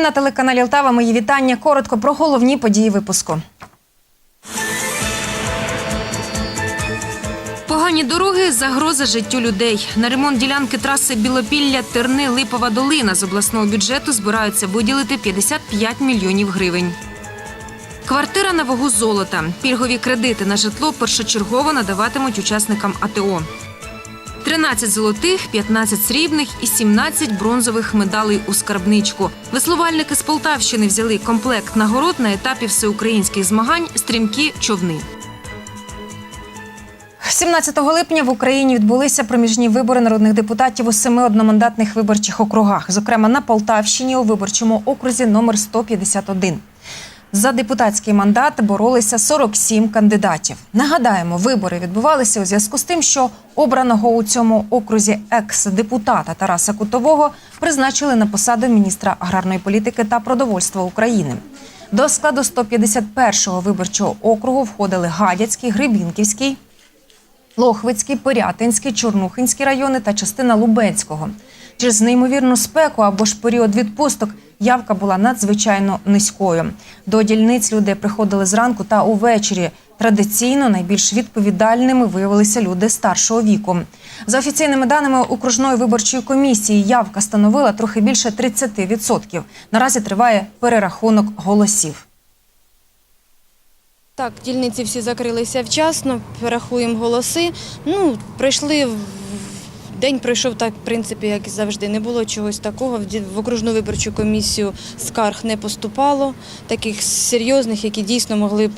новин на телеканалі Лтава. Мої вітання. Коротко про головні події випуску. Погані дороги загроза життю людей. На ремонт ділянки траси Білопілля Терни Липова Долина з обласного бюджету збираються виділити 55 мільйонів гривень. Квартира на вагу золота. Пільгові кредити на житло першочергово надаватимуть учасникам АТО. 13 золотих, 15 срібних і 17 бронзових медалей у скарбничку. Веслувальники з Полтавщини взяли комплект нагород на етапі всеукраїнських змагань стрімкі човни. 17 липня в Україні відбулися проміжні вибори народних депутатів у семи одномандатних виборчих округах, зокрема на Полтавщині у виборчому окрузі номер 151. За депутатський мандат боролися 47 кандидатів. Нагадаємо, вибори відбувалися у зв'язку з тим, що обраного у цьому окрузі екс-депутата Тараса Кутового призначили на посаду міністра аграрної політики та продовольства України. До складу 151-го виборчого округу входили Гадяцький, Гребінківський, Лохвицький, Порятинський, Чорнухинський райони та частина Лубенського. Через неймовірну спеку або ж період відпусток явка була надзвичайно низькою. До дільниць люди приходили зранку та увечері. Традиційно найбільш відповідальними виявилися люди старшого віку. За офіційними даними окружної виборчої комісії, явка становила трохи більше 30%. Наразі триває перерахунок голосів. Так, дільниці всі закрилися вчасно, порахуємо голоси. Ну, прийшли день пройшов так, в принципі, як і завжди. Не було чогось такого. В окружну виборчу комісію скарг не поступало, таких серйозних, які дійсно могли б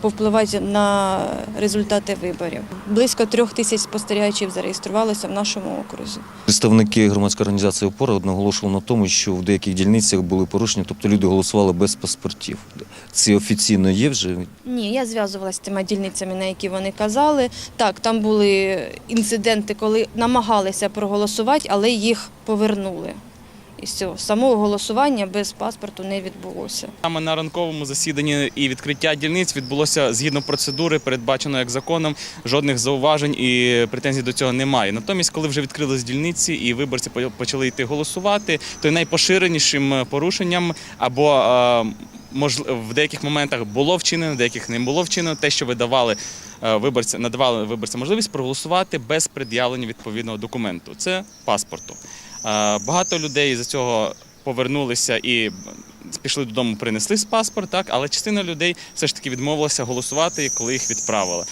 повпливати на результати виборів. Близько трьох тисяч спостерігачів зареєструвалося в нашому окрузі. Представники громадської організації «Опора» наголошували на тому, що в деяких дільницях були порушення, тобто люди голосували без паспортів. Це офіційно є вже. Ні, я зв'язувалася з тими дільницями, на які вони казали. Так, там були інциденти, коли намагалися проголосувати, але їх повернули. І все, самого голосування без паспорту не відбулося. Саме на ранковому засіданні і відкриття дільниць відбулося згідно процедури, передбаченої як законом. Жодних зауважень і претензій до цього немає. Натомість, коли вже відкрились дільниці і виборці почали йти голосувати, то найпоширенішим порушенням або в деяких моментах було вчинено, в деяких не було вчинено те, що видавали давали виборцям, надавали виборцям можливість проголосувати без пред'явлення відповідного документу. Це паспорту. Е, Багато людей за цього повернулися і пішли додому, принесли з паспорт, так, але частина людей все ж таки відмовилася голосувати, коли їх відправили.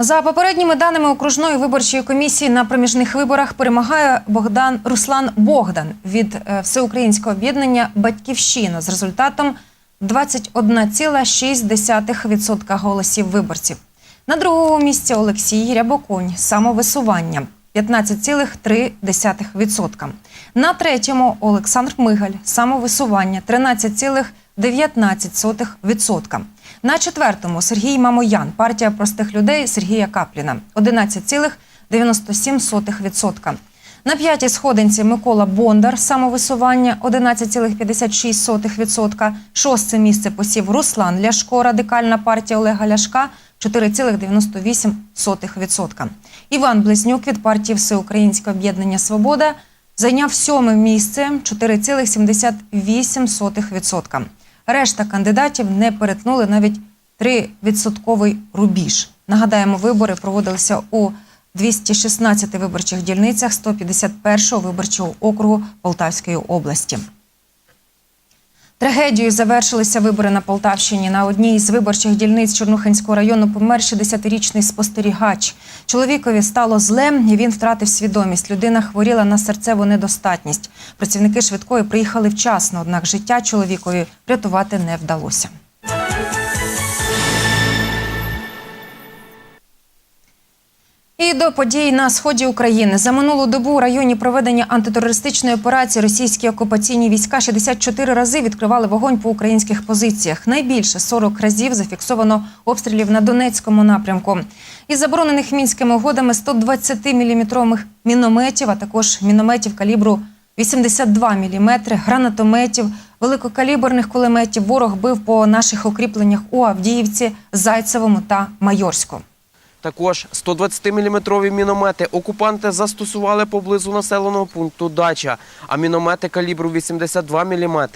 За попередніми даними окружної виборчої комісії на проміжних виборах перемагає Богдан Руслан Богдан від е, всеукраїнського об'єднання Батьківщина з результатом 21,6% голосів виборців. На другому місці Олексій Рябоконь самовисування 15,3%. На третьому Олександр Мигаль самовисування 13,19%. На четвертому Сергій Мамоян, партія простих людей Сергія Капліна 11,97%. На п'ятій сходинці Микола Бондар самовисування 11,56%. Шосте місце посів Руслан Ляшко, радикальна партія Олега Ляшка 4,98%. Іван Близнюк від партії Всеукраїнське об'єднання Свобода зайняв сьоме місце 4,78%. Решта кандидатів не перетнули навіть 3% рубіж. Нагадаємо, вибори проводилися у 216 виборчих дільницях 151-го виборчого округу Полтавської області. Трагедією завершилися вибори на Полтавщині. На одній із виборчих дільниць Чорнухинського району помер 60-річний спостерігач. Чоловікові стало зле, і він втратив свідомість. Людина хворіла на серцеву недостатність. Працівники швидкої приїхали вчасно, однак життя чоловікові врятувати не вдалося. І до подій на сході України за минулу добу у районі проведення антитерористичної операції російські окупаційні війська 64 рази відкривали вогонь по українських позиціях. Найбільше 40 разів зафіксовано обстрілів на Донецькому напрямку. Із заборонених мінськими угодами 120 мм мінометів, а також мінометів калібру 82 мм, гранатометів, великокаліберних кулеметів ворог бив по наших укріпленнях у Авдіївці, Зайцевому та Майорську. Також 120-мм міномети окупанти застосували поблизу населеного пункту Дача, а міномети калібру 82 мм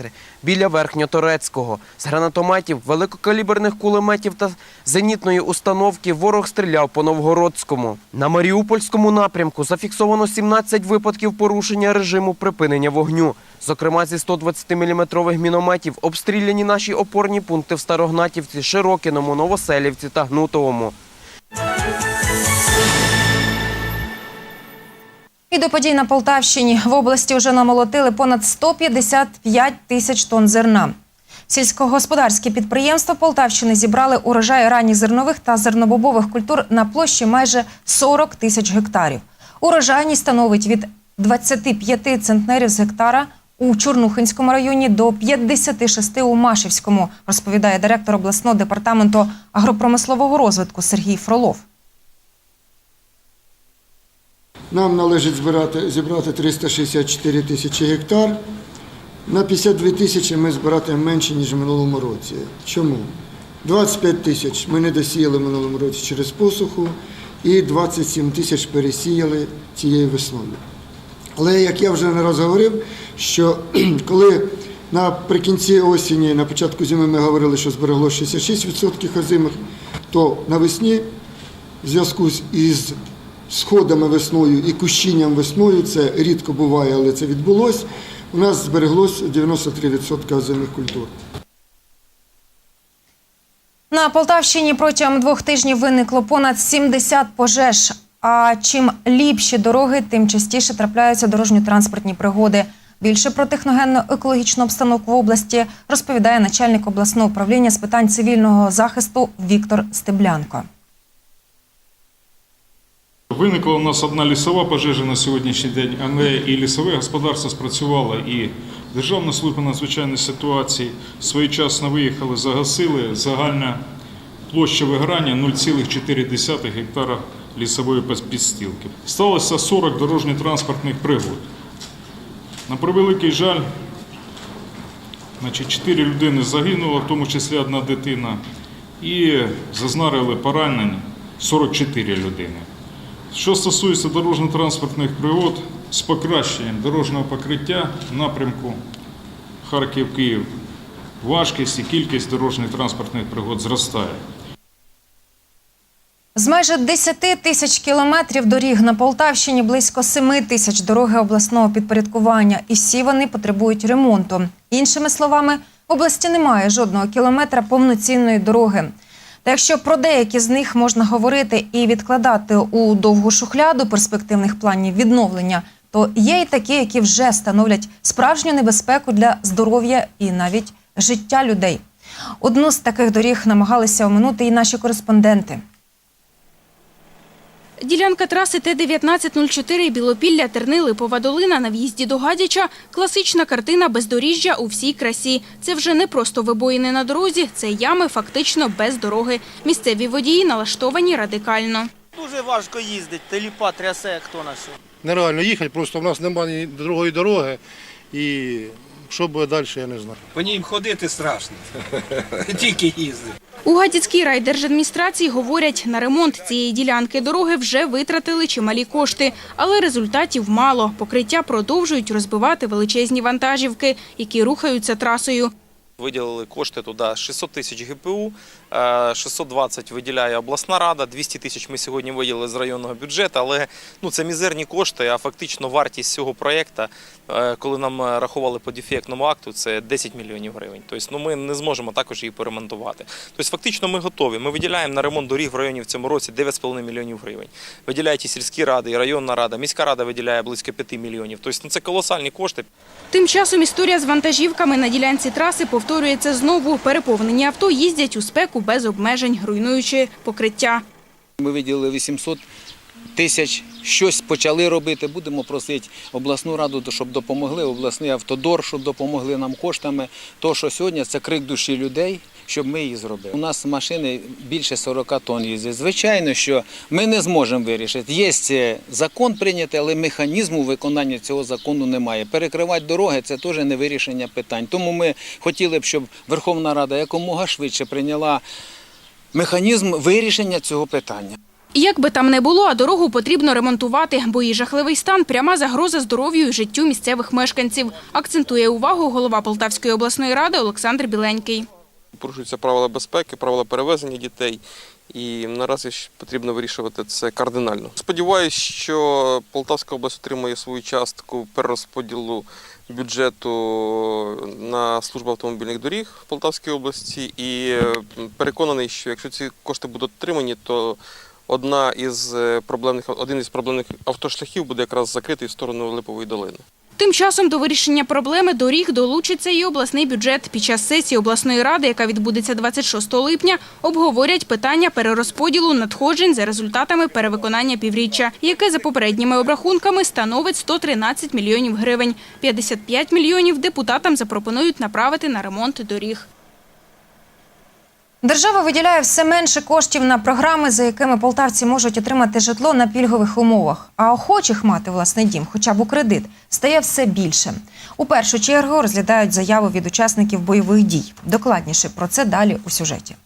біля Верхньоторецького. З гранатометів, великокаліберних кулеметів та зенітної установки ворог стріляв по Новгородському. На Маріупольському напрямку зафіксовано 17 випадків порушення режиму припинення вогню. Зокрема, зі 120-мм мінометів обстріляні наші опорні пункти в Старогнатівці, Широкіному, Новоселівці та Гнутовому. І до подій на Полтавщині в області вже намолотили понад 155 тисяч тонн зерна. Сільськогосподарські підприємства Полтавщини зібрали урожай ранніх зернових та зернобобових культур на площі майже 40 тисяч гектарів. Урожайність становить від 25 центнерів з гектара у Чорнухинському районі до 56 у Машівському, розповідає директор обласного департаменту агропромислового розвитку Сергій Фролов. Нам належить збирати, зібрати 364 тисячі гектар. На 52 тисячі ми збиратимемо менше, ніж в минулому році. Чому? 25 тисяч ми не досіяли минулому році через посуху і 27 тисяч пересіяли цією весною. Але як я вже не раз говорив, що коли наприкінці осені, на початку зими ми говорили, що зберегло 66% озимих, то навесні в зв'язку із сходами весною і кущінням весною, це рідко буває, але це відбулось, у нас збереглось 93% озимих культур. На Полтавщині протягом двох тижнів виникло понад 70 пожеж. А чим ліпші дороги, тим частіше трапляються дорожньо-транспортні пригоди. Більше про техногенно-екологічну обстановку в області розповідає начальник обласного управління з питань цивільного захисту Віктор Стеблянко. Виникла у нас одна лісова пожежа на сьогоднішній день, але і лісове господарство спрацювало, і Державна служба надзвичайних ситуацій своєчасно виїхали, загасили загальна площа вигорання 0,4 гектара лісової підстілки. Сталося 40 дорожньо-транспортних пригод. На превеликий жаль, значить, 4 людини загинуло, в тому числі одна дитина, і зазнарили поранень 44 людини. Що стосується дорожньо-транспортних пригод з покращенням дорожнього покриття напрямку Харків-Київ, важкість і кількість дорожньо-транспортних пригод зростає. З майже 10 тисяч кілометрів доріг на Полтавщині близько 7 тисяч дороги обласного підпорядкування, і всі вони потребують ремонту. Іншими словами, в області немає жодного кілометра повноцінної дороги. Та якщо про деякі з них можна говорити і відкладати у довгу шухляду перспективних планів відновлення, то є й такі, які вже становлять справжню небезпеку для здоров'я і навіть життя людей. Одну з таких доріг намагалися оминути і наші кореспонденти. Ділянка траси Т-1904 Білопілля Терни Липова долина на в'їзді до Гадяча – класична картина бездоріжжя у всій красі. Це вже не просто вибоїни на дорозі, це ями фактично без дороги. Місцеві водії налаштовані радикально. Дуже важко їздити, теліпа трясе, хто на що. нереально їхати, просто в нас немає другої дороги. І що буде далі, я не знаю. По ній ходити страшно. Тільки їздити. У Гадяцькій райдержадміністрації говорять, на ремонт цієї ділянки дороги вже витратили чималі кошти, але результатів мало. Покриття продовжують розбивати величезні вантажівки, які рухаються трасою. Виділили кошти туди 600 тисяч ГПУ, 620 виділяє обласна рада, 200 тисяч ми сьогодні виділили з районного бюджету, але ну, це мізерні кошти, а фактично вартість цього проєкту, е, коли нам е, рахували по дефектному акту, це 10 мільйонів гривень. Тобто ну, ми не зможемо також її поремонтувати. Тобто фактично ми готові. Ми виділяємо на ремонт доріг в районі в цьому році 9,5 мільйонів гривень. Виділяють і сільські ради, і районна рада, міська рада виділяє близько 5 мільйонів. Тобто ну, це колосальні кошти. Тим часом історія з вантажівками на ділянці траси повторюється знову. Переповнені авто їздять у спеку без обмежень, руйнуючи покриття. Ми виділили 800 тисяч, щось почали робити. Будемо просити обласну раду, щоб допомогли, обласний автодор, щоб допомогли нам коштами. То, що сьогодні це крик душі людей, щоб ми її зробили. У нас машини більше 40 тонн їздять. Звичайно, що ми не зможемо вирішити. Є е, закон прийнятий, але механізму виконання цього закону немає. Перекривати дороги це теж не вирішення питань. Тому ми хотіли б, щоб Верховна Рада якомога швидше прийняла механізм вирішення цього питання. Як би там не було, а дорогу потрібно ремонтувати, бо її жахливий стан – пряма загроза здоров'ю і життю місцевих мешканців. Акцентує увагу голова Полтавської обласної ради Олександр Біленький. Порушуються правила безпеки, правила перевезення дітей. І наразі потрібно вирішувати це кардинально. Сподіваюсь, що Полтавська область отримає свою частку перерозподілу бюджету на службу автомобільних доріг в Полтавській області. І переконаний, що якщо ці кошти будуть отримані, то одна із е, проблемних один із проблемних автошляхів буде якраз закритий в сторону Липової долини. Тим часом до вирішення проблеми доріг долучиться і обласний бюджет. Під час сесії обласної ради, яка відбудеться 26 липня, обговорять питання перерозподілу надходжень за результатами перевиконання півріччя, яке за попередніми обрахунками становить 113 мільйонів гривень. 55 мільйонів депутатам запропонують направити на ремонт доріг. Держава виділяє все менше коштів на програми, за якими полтавці можуть отримати житло на пільгових умовах. А охочих мати власний дім, хоча б у кредит, стає все більше. У першу чергу розглядають заяви від учасників бойових дій. Докладніше про це далі у сюжеті.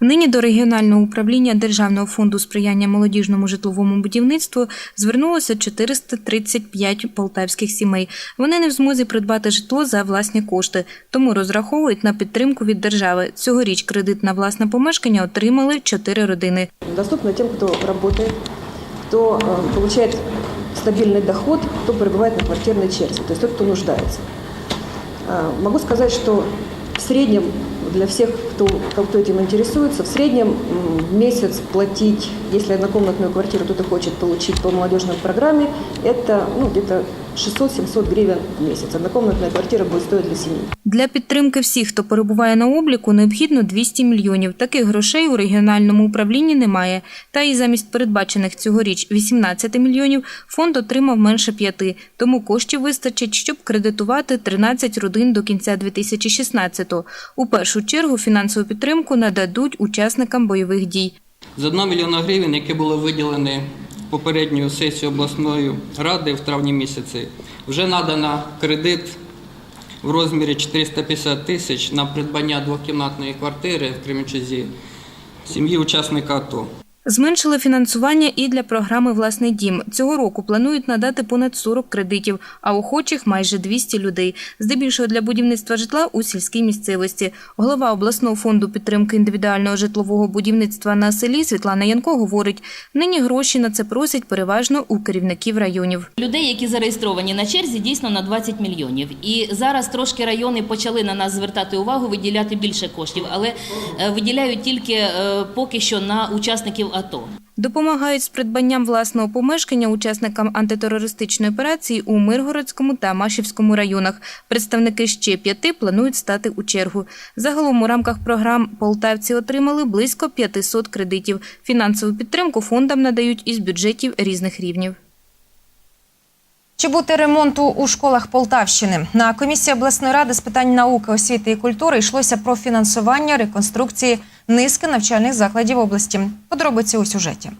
Нині до регіонального управління Державного фонду сприяння молодіжному житловому будівництву звернулося 435 полтавських сімей. Вони не в змозі придбати житло за власні кошти, тому розраховують на підтримку від держави. Цьогоріч кредит на власне помешкання отримали чотири родини. доступно тем, кто работает, кто э, получает стабильный доход, кто пребывает на квартирной черте, то есть тот, кто нуждается. Э, Могу сказать, что в среднем для всех, кто, кто этим интересуется, в среднем в месяц платить, если однокомнатную квартиру кто-то хочет получить по молодежной программе, это ну, где-то 600-700 гривен в месяц. Однокомнатная квартира будет стоить для семьи. Для підтримки всіх, хто перебуває на обліку, необхідно 200 мільйонів. Таких грошей у регіональному управлінні немає. Та і замість передбачених цьогоріч 18 мільйонів фонд отримав менше п'яти. Тому коштів вистачить, щоб кредитувати 13 родин до кінця 2016-го. У першу чергу фінансову підтримку нададуть учасникам бойових дій. З 1 мільйона гривень, які були виділені попередньою сесією обласної ради в травні місяці, вже надано кредит в розмірі 450 тисяч на придбання двокімнатної квартири в Кременчузі сім'ї учасника АТО. Зменшили фінансування і для програми Власний дім. Цього року планують надати понад 40 кредитів, а охочих майже 200 людей. Здебільшого для будівництва житла у сільській місцевості. Голова обласного фонду підтримки індивідуального житлового будівництва на селі Світлана Янко говорить: нині гроші на це просять переважно у керівників районів. Людей, які зареєстровані на черзі, дійсно на 20 мільйонів. І зараз трошки райони почали на нас звертати увагу, виділяти більше коштів, але е, виділяють тільки е, поки що на учасників АТО. Допомагають з придбанням власного помешкання учасникам антитерористичної операції у Миргородському та Машівському районах. Представники ще п'яти планують стати у чергу. Загалом у рамках програм полтавці отримали близько 500 кредитів. Фінансову підтримку фондам надають із бюджетів різних рівнів. Чи бути ремонту у школах Полтавщини на комісії обласної ради з питань науки, освіти і культури йшлося про фінансування реконструкції низки навчальних закладів області. Подробиці у сюжеті.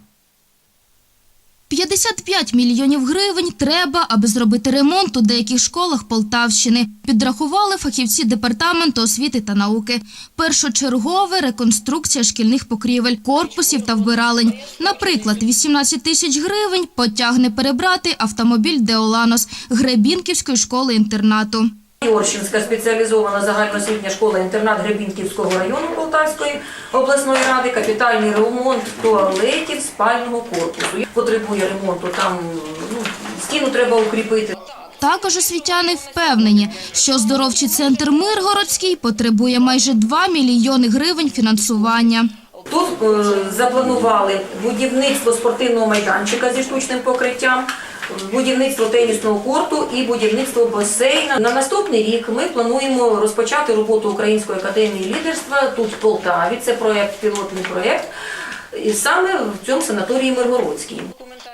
55 мільйонів гривень треба, аби зробити ремонт у деяких школах Полтавщини. Підрахували фахівці департаменту освіти та науки. Першочергове реконструкція шкільних покрівель, корпусів та вбиралень. Наприклад, 18 тисяч гривень потягне перебрати автомобіль Деоланос Гребінківської школи-інтернату. Орщинська спеціалізована загальноосвітня школа-інтернат Гребінківського району Полтавської обласної ради, капітальний ремонт туалетів спального корпусу. Потребує ремонту, там ну, стіну треба укріпити. Також освітяни впевнені, що оздоровчий центр Миргородський потребує майже 2 мільйони гривень фінансування. Тут е, запланували будівництво спортивного майданчика зі штучним покриттям, будівництво тенісного корту і будівництво басейна. На наступний рік ми плануємо розпочати роботу Української академії лідерства тут в Полтаві. Це проєкт, пілотний проєкт. І саме в цьому санаторії Миргородській.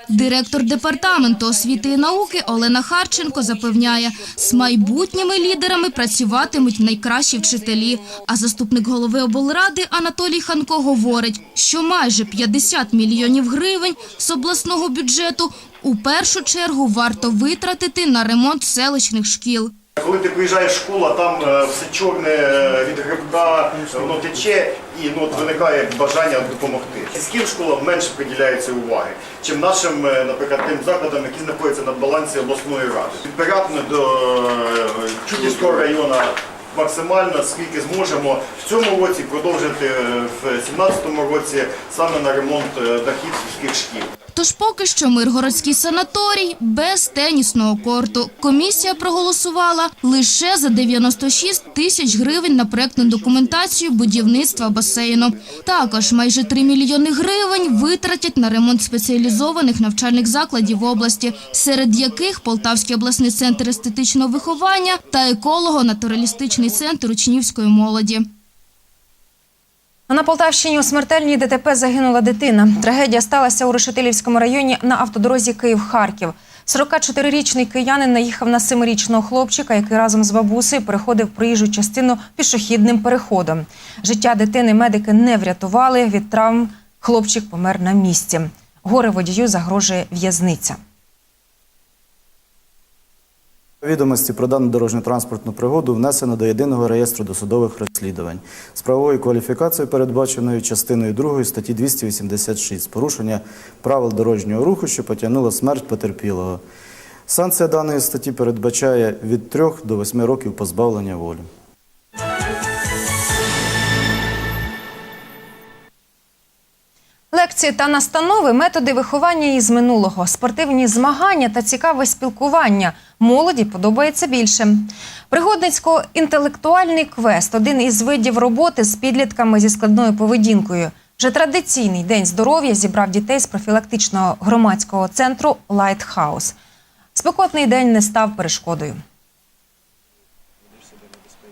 Директор департаменту освіти і науки Олена Харченко запевняє, з майбутніми лідерами працюватимуть найкращі вчителі. А заступник голови облради Анатолій Ханко говорить, що майже 50 мільйонів гривень з обласного бюджету у першу чергу варто витратити на ремонт селищних шкіл. Коли ти приїжджаєш в школу, там е, все чорне від грибка, воно тече і ну, от виникає бажання допомогти. Сільським школам менше приділяється уваги, чим нашим, е, наприклад, тим закладам, які знаходяться на балансі обласної ради. Від Пирятина до е, Чудівського району максимально скільки зможемо в цьому році продовжити в 2017 році саме на ремонт дахів сільських шкіл. Тож поки що Миргородський санаторій без тенісного корту. Комісія проголосувала лише за 96 тисяч гривень на проектну документацію будівництва басейну. Також майже 3 мільйони гривень витратять на ремонт спеціалізованих навчальних закладів в області, серед яких Полтавський обласний центр естетичного виховання та еколого-натуралістичний центр учнівської молоді. На Полтавщині у смертельній ДТП загинула дитина. Трагедія сталася у Решетилівському районі на автодорозі Київ-Харків. 44-річний киянин наїхав на 7-річного хлопчика, який разом з бабусею переходив проїжджу частину пішохідним переходом. Життя дитини медики не врятували. Від травм хлопчик помер на місці. Горе водію загрожує в'язниця. Відомості про дану дорожньо-транспортну пригоду внесено до єдиного реєстру досудових розслідувань з правовою кваліфікацією, передбаченою частиною 2 статті 286 порушення правил дорожнього руху, що потягнуло смерть потерпілого. Санкція даної статті передбачає від 3 до 8 років позбавлення волі. Лекції та настанови, методи виховання із минулого, спортивні змагання та цікаве спілкування. Молоді подобається більше. Пригодницько-інтелектуальний квест один із видів роботи з підлітками зі складною поведінкою. Вже традиційний день здоров'я зібрав дітей з профілактичного громадського центру Лайтхаус. Спекотний день не став перешкодою.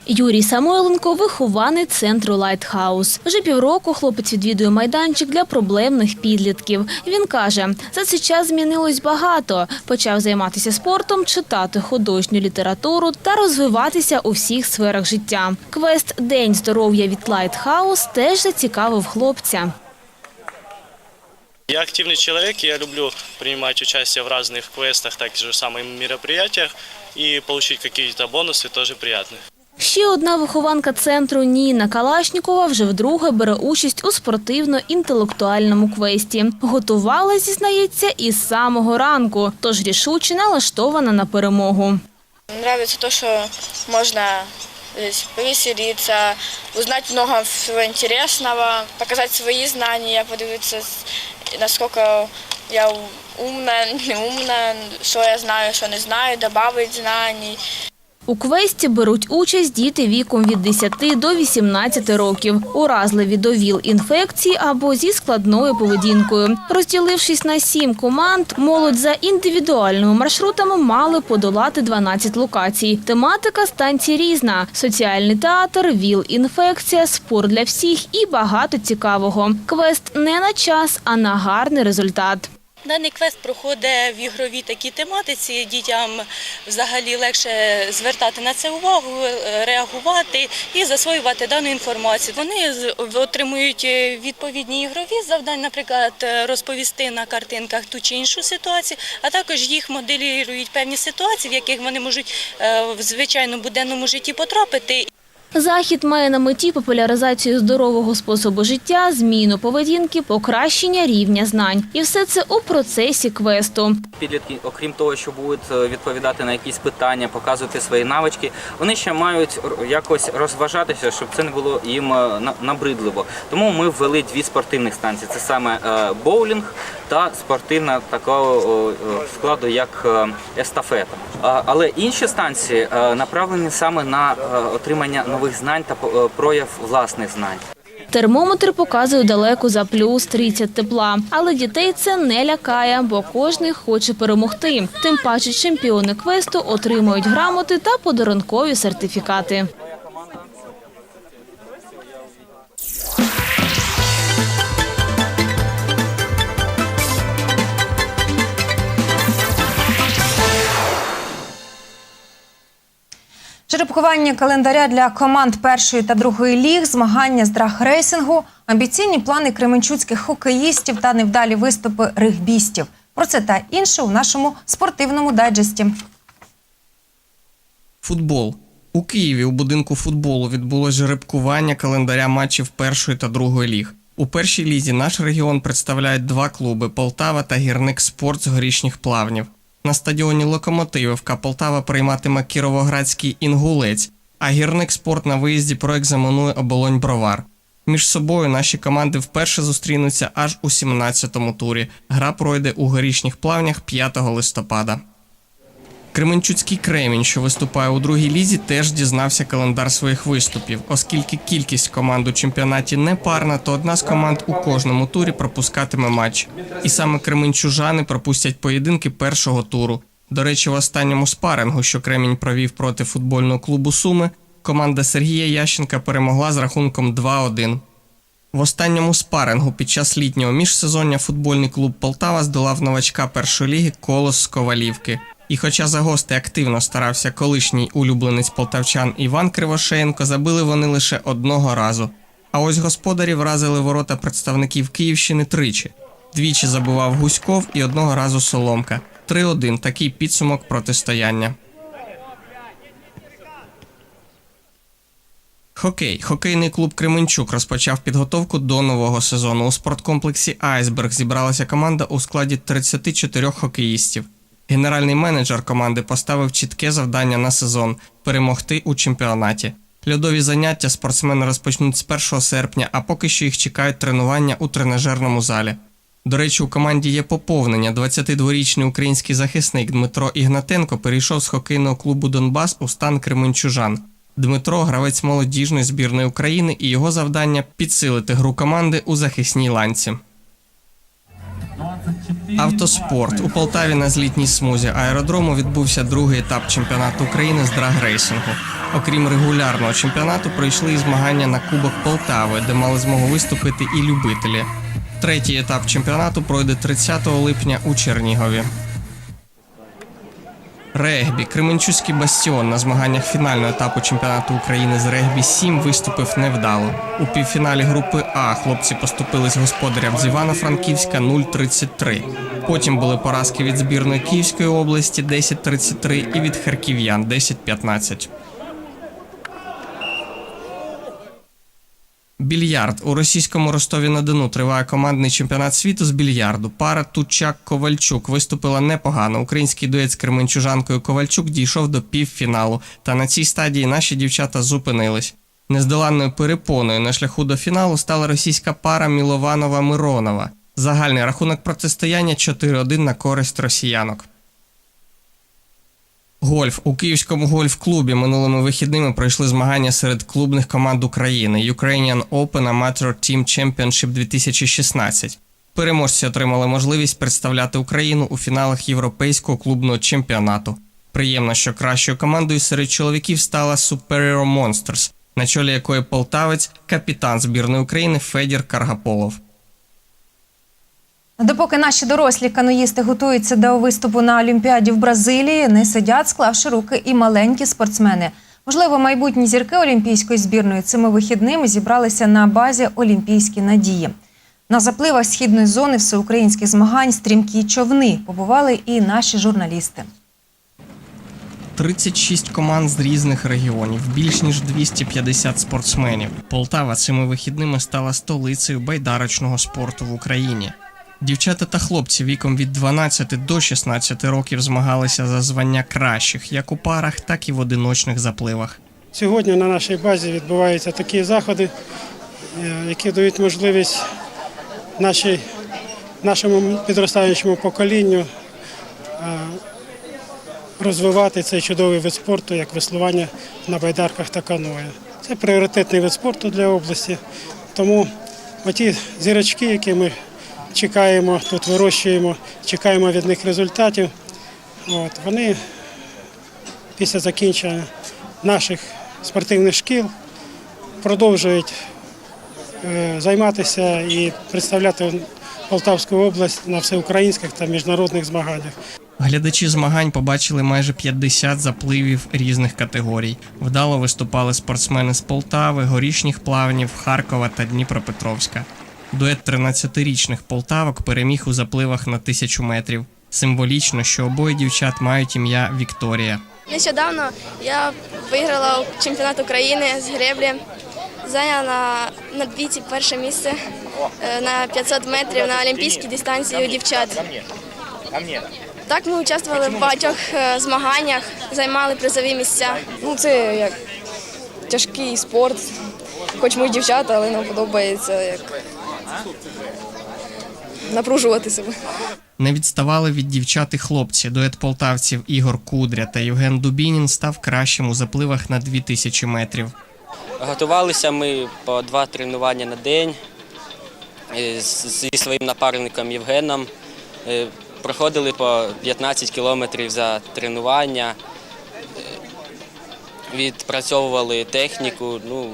Юрій Самойленко – вихованець центру «Лайтхаус». Вже півроку хлопець відвідує майданчик для проблемних підлітків. Він каже, за цей час змінилось багато. Почав займатися спортом, читати художню літературу та розвиватися у всіх сферах життя. Квест «День здоров'я» від «Лайтхаус» теж зацікавив хлопця. Я активный человек, я люблю принимать участие в разных квестах, так же самых мероприятиях, и получить какие-то бонусы тоже приятно. Ще одна вихованка центру Ніна Калашнікова вже вдруге бере участь у спортивно-інтелектуальному квесті. Готувала, зізнається, із самого ранку, тож рішуче налаштована на перемогу. Нравится то, что можно здесь повеселиться, узнать много всего интересного, показать свои знания, подивиться, с- я умна, не умна, що я знаю, що не знаю, добавить знаний. У квесті беруть участь діти віком від 10 до 18 років, уразливі до ВІЛ-інфекції або зі складною поведінкою. Розділившись на сім команд, молодь за індивідуальними маршрутами мали подолати 12 локацій. Тематика станцій різна: соціальний театр, ВІЛ-інфекція, спорт для всіх і багато цікавого. Квест не на час, а на гарний результат. Даний квест проходить в ігровій такій тематиці. Дітям взагалі легше звертати на це увагу, е, реагувати і засвоювати дану інформацію. Вони отримують е, відповідні ігрові завдання, наприклад, е, розповісти на картинках ту чи іншу ситуацію, а також їх моделюють певні ситуації, в яких вони можуть в звичайному буденному житті потрапити. Захід має на меті популяризацію здорового способу життя, зміну поведінки, покращення рівня знань. І все це у процесі квесту. Підлітки, окрім того, що будуть е, відповідати на якісь питання, показувати свої навички, вони ще мають якось розважатися, щоб це не було їм е, на- набридливо. Тому ми ввели дві спортивних станції: це саме е, боулінг та спортивна такого складу, як естафета. Але інші станції направлені саме на отримання нових знань та е, прояв власних знань. Термометр показує далеко за плюс 30 тепла. Але дітей це не лякає, бо кожний хоче перемогти. Тим паче чемпіони квесту отримують грамоти та подарункові сертифікати. Жеребкування календаря для команд першої та другої ліг, змагання з драг-рейсингу, амбіційні плани кременчуцьких хокеїстів та невдалі виступи регбістів. Про це та інше у нашому спортивному дайджесті. Футбол. У Києві у будинку футболу відбулось жеребкування календаря матчів першої та другої ліг. У першій лізі наш регіон представляють два клуби Полтава та гірник спорт з горішніх плавнів. На стадіоні Локомотивівка Полтава прийматиме Кіровоградський інгулець, а гірник спорт на виїзді проекзаменує оболонь Бровар. Між собою наші команди вперше зустрінуться аж у 17-му турі. Гра пройде у горішніх плавнях 5 листопада. Кременчуцький Кремінь, що виступає у другій лізі, теж дізнався календар своїх виступів. Оскільки кількість команд у чемпіонаті не парна, то одна з команд у кожному турі пропускатиме матч. І саме кременчужани пропустять поєдинки першого туру. До речі, в останньому спарингу, що Кремінь провів проти футбольного клубу Суми, команда Сергія Ященка перемогла з рахунком 2-1. В останньому спарингу під час літнього міжсезоння футбольний клуб Полтава здолав новачка першої ліги Колос з Ковалівки. І хоча за гости активно старався колишній улюбленець полтавчан Іван Кривошеєнко, забили вони лише одного разу. А ось господарі вразили ворота представників Київщини тричі. Двічі забував Гуськов і одного разу Соломка. 3-1 такий підсумок протистояння. Хокей. Хокейний клуб Кременчук розпочав підготовку до нового сезону. У спорткомплексі Айсберг зібралася команда у складі 34 хокеїстів. Генеральний менеджер команди поставив чітке завдання на сезон перемогти у чемпіонаті. Льодові заняття спортсмени розпочнуть з 1 серпня, а поки що їх чекають тренування у тренажерному залі. До речі, у команді є поповнення. 22-річний український захисник Дмитро Ігнатенко перейшов з хокейного клубу Донбас у стан Кременчужан. Дмитро гравець молодіжної збірної України, і його завдання підсилити гру команди у захисній ланці. Автоспорт у Полтаві на злітній смузі аеродрому відбувся другий етап чемпіонату України з драгрейсингу. Окрім регулярного чемпіонату, пройшли і змагання на Кубок Полтави, де мали змогу виступити і любителі. Третій етап чемпіонату пройде 30 липня у Чернігові. Регбі. Кременчуцький бастіон на змаганнях фінального етапу чемпіонату України з регбі 7 виступив невдало. У півфіналі групи А хлопці поступились господарям з Івано-Франківська 0-33. Потім були поразки від збірної Київської області 10-33 і від харків'ян 10-15. Більярд у російському Ростові на Дону триває командний чемпіонат світу з більярду. Пара Тучак Ковальчук виступила непогано. Український дует з кременчужанкою Ковальчук дійшов до півфіналу. Та на цій стадії наші дівчата зупинились. Нездоланною перепоною на шляху до фіналу стала російська пара Мілованова Миронова. Загальний рахунок протистояння 4-1 на користь росіянок. Гольф у київському гольф-клубі минулими вихідними пройшли змагання серед клубних команд України Ukrainian Open Amateur Team Championship 2016. Переможці отримали можливість представляти Україну у фіналах європейського клубного чемпіонату. Приємно, що кращою командою серед чоловіків стала Superior Monsters, на чолі якої полтавець, капітан збірної України Федір Каргаполов. Допоки наші дорослі каноїсти готуються до виступу на Олімпіаді в Бразилії, не сидять, склавши руки і маленькі спортсмени. Можливо, майбутні зірки олімпійської збірної цими вихідними зібралися на базі Олімпійські надії. На запливах східної зони всеукраїнських змагань стрімкі човни побували і наші журналісти. 36 команд з різних регіонів, більш ніж 250 спортсменів. Полтава цими вихідними стала столицею байдарочного спорту в Україні. Дівчата та хлопці віком від 12 до 16 років змагалися за звання кращих як у парах, так і в одиночних запливах. Сьогодні на нашій базі відбуваються такі заходи, е, які дають можливість нашій, нашому підростаючому поколінню е, розвивати цей чудовий вид спорту, як веслування на байдарках та каное. Це пріоритетний вид спорту для області. Тому оті зірочки, які ми чекаємо, тут вирощуємо, чекаємо від них результатів, от, вони після закінчення наших спортивних шкіл продовжують е, займатися і представляти Полтавську область на всеукраїнських та міжнародних змаганнях. Глядачі змагань побачили майже 50 запливів різних категорій. Вдало виступали спортсмени з Полтави, горішніх плавнів, Харкова та Дніпропетровська. Дует 13-річних полтавок переміг у запливах на тисячу метрів. Символічно, що обоє дівчат мають ім'я Вікторія. Нещодавно я виграла чемпіонат України з греблі, зайняла на, на двійці перше місце е, на 500 метрів на олімпійській дистанції у дівчат. Так ми участвували в багатьох е, змаганнях, займали призові місця. Ну, це як тяжкий спорт. Хоч ми й дівчата, але нам подобається як напружувати себе. Не відставали від дівчат і хлопці. Дует полтавців Ігор Кудря та Євген Дубінін став кращим у запливах на 2000 метрів. Готувалися ми по два тренування на день е, зі своїм напарником Євгеном. Е, Проходили по 15 кілометрів за тренування, е, відпрацьовували техніку. Ну,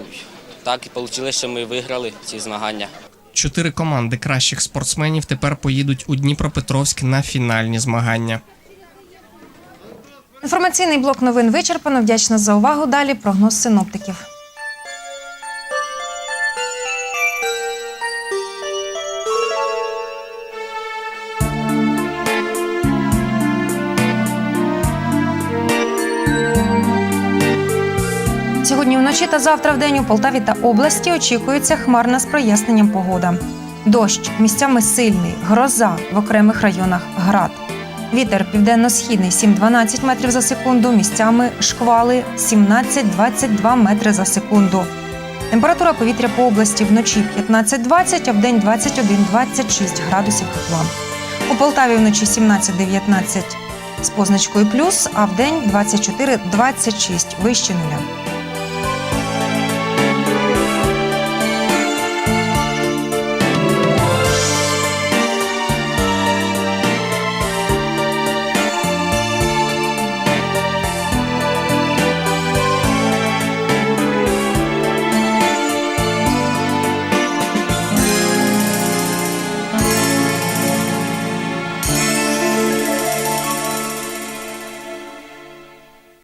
так і вийшло, що ми виграли ці змагання. Чотири команди кращих спортсменів тепер поїдуть у Дніпропетровськ на фінальні змагання. Інформаційний блок новин вичерпано. Вдячна за увагу. Далі прогноз синоптиків. Вночі та завтра в день у Полтаві та області очікується хмарна з проясненням погода. Дощ місцями сильний, гроза в окремих районах град. Вітер південно-східний 7-12 метрів за секунду, місцями шквали 17-22 метри за секунду. Температура повітря по області вночі 15-20, а вдень 21-26 градусів тепла. У Полтаві вночі 17-19 з позначкою плюс, а вдень 24-26 вище нуля.